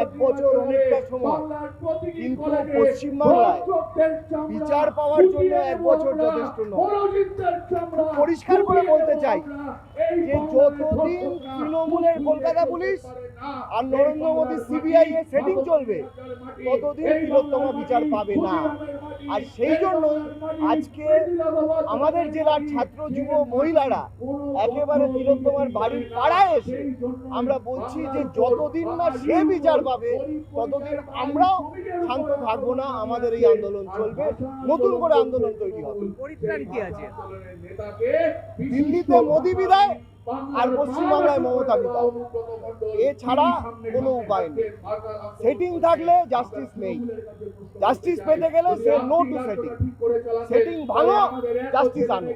এক বছর অনেকটা সময়। কিন্তু পশ্চিমবাংলায় বিচার পাওয়ার জন্য এক বছর যথেষ্ট নয়। পরিষ্কার করে বলতে চাই যে যতদিন তৃণমূলের কলকাতা পুলিশ আর নরেন্দ্র মোদী সিবিআই এর সেটিং চলবে, ততদিন তিলোত্তমা বিচার পাবে না। আর সেই জন্যই আজকে আমাদের জেলার ছাত্র যুব মহিলারা একেবারে তিলোত্তমার বাড়ির পাড়ায় এসে আমরা বলছি যে যতদিন না সে বিচার পাবে ততদিন আমরাও শান্ত থাকব না আমাদের এই আন্দোলন চলবে নতুন করে আন্দোলন তৈরি হবে। পরিত্রাণ কি আছে? দিল্লিতে মোদী বিদায় আর পশ্চিমবাংলায় মমতা বিদায়। এছাড়া কোনো উপায় নেই। সেটিং থাকলে জাস্টিস নেই। জাস্টিস পেতে গেলে say no to setting setting ভালো জাস্টিস আনো।